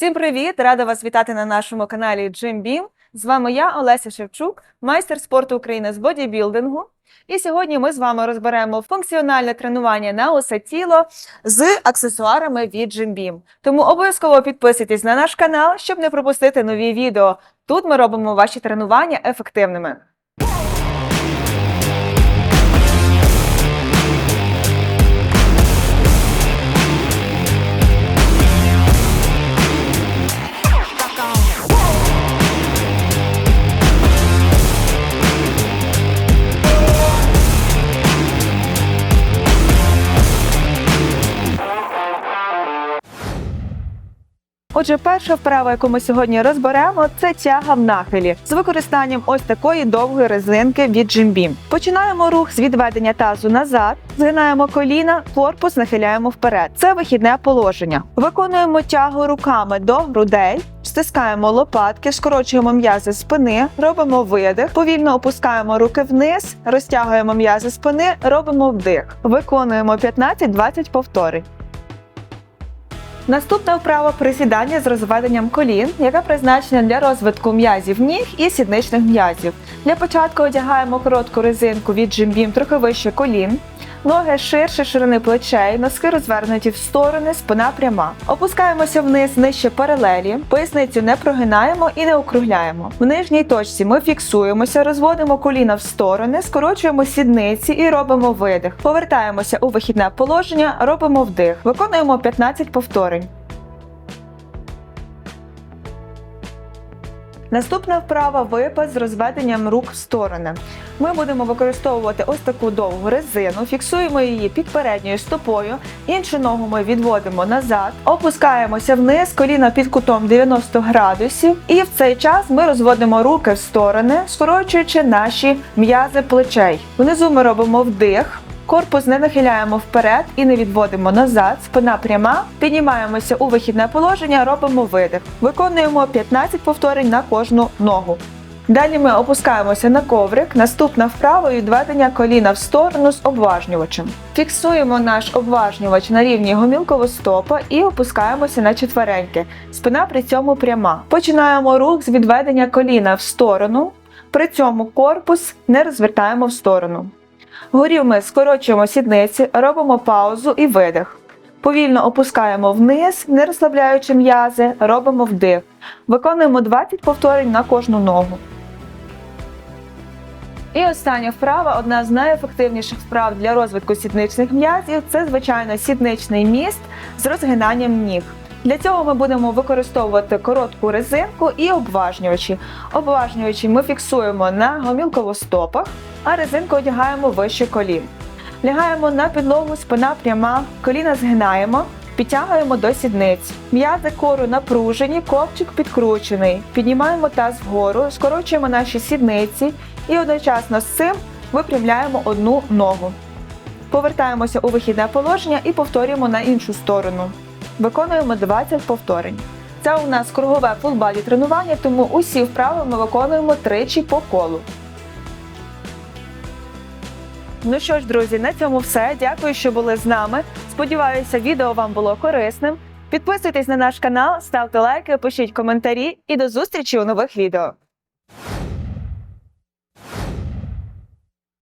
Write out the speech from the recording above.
Всім привіт! Рада вас вітати на нашому каналі Gym Beam. З вами я, Олеся Шевчук, майстер спорту України з бодібілдингу. І сьогодні ми з вами розберемо функціональне тренування на усе тіло з аксесуарами від Gym Beam. Тому обов'язково підписуйтесь на наш канал, щоб не пропустити нові відео. Тут ми робимо ваші тренування ефективними. Отже, перша вправа, яку ми сьогодні розберемо, це тяга в нахилі з використанням ось такої довгої резинки від Beam. Починаємо рух з відведення тазу назад, згинаємо коліна, корпус нахиляємо вперед. Це вихідне положення. Виконуємо тягу руками до грудей. Стискаємо лопатки, скорочуємо м'язи спини, робимо видих, повільно опускаємо руки вниз, розтягуємо м'язи спини, робимо вдих. Виконуємо 15-20 повторень. Наступна вправа присідання з розведенням колін, яка призначена для розвитку м'язів ніг і сідничних м'язів. Для початку одягаємо коротку резинку від джимбім трохи вище колін. Ноги ширше ширини плечей, носки розвернуті в сторони, спина пряма. Опускаємося вниз нижче паралелі, поясницю не прогинаємо і не округляємо. В нижній точці ми фіксуємося, розводимо коліна в сторони, скорочуємо сідниці і робимо видих. Повертаємося у вихідне положення, робимо вдих. Виконуємо 15 повторень. Наступна вправа випад з розведенням рук в сторони. Ми будемо використовувати ось таку довгу резину, фіксуємо її під передньою стопою, іншу ногу ми відводимо назад, опускаємося вниз, коліна під кутом 90 градусів, і в цей час ми розводимо руки в сторони, скорочуючи наші м'язи плечей. Внизу ми робимо вдих. Корпус не нахиляємо вперед і не відводимо назад, спина пряма, піднімаємося у вихідне положення, робимо видих. Виконуємо 15 повторень на кожну ногу. Далі ми опускаємося на коврик. Наступна вправа відведення коліна в сторону з обважнювачем. Фіксуємо наш обважнювач на рівні гомілкового стопа і опускаємося на четвереньки. Спина при цьому пряма. Починаємо рух з відведення коліна в сторону. При цьому корпус не розвертаємо в сторону. Горів ми скорочуємо сідниці, робимо паузу і видих. Повільно опускаємо вниз, не розслабляючи м'язи, робимо вдих. Виконуємо 20 повторень на кожну ногу. І остання вправа, одна з найефективніших вправ для розвитку сідничних м'язів це, звичайно, сідничний міст з розгинанням ніг. Для цього ми будемо використовувати коротку резинку і обважнювачі. Обважнювачі ми фіксуємо на гомілковостопах, а резинку одягаємо вище колін. Лягаємо на підлогу, спина пряма, коліна згинаємо, підтягуємо до сідниць. М'язи кору напружені, копчик підкручений. Піднімаємо таз вгору, скорочуємо наші сідниці і одночасно з цим випрямляємо одну ногу. Повертаємося у вихідне положення і повторюємо на іншу сторону. Виконуємо 20 повторень. Це у нас кругове фулбаді тренування, тому усі вправи ми виконуємо тричі по колу. Ну що ж, друзі, на цьому все. Дякую, що були з нами. Сподіваюся, відео вам було корисним. Підписуйтесь на наш канал, ставте лайки, пишіть коментарі і до зустрічі у нових відео.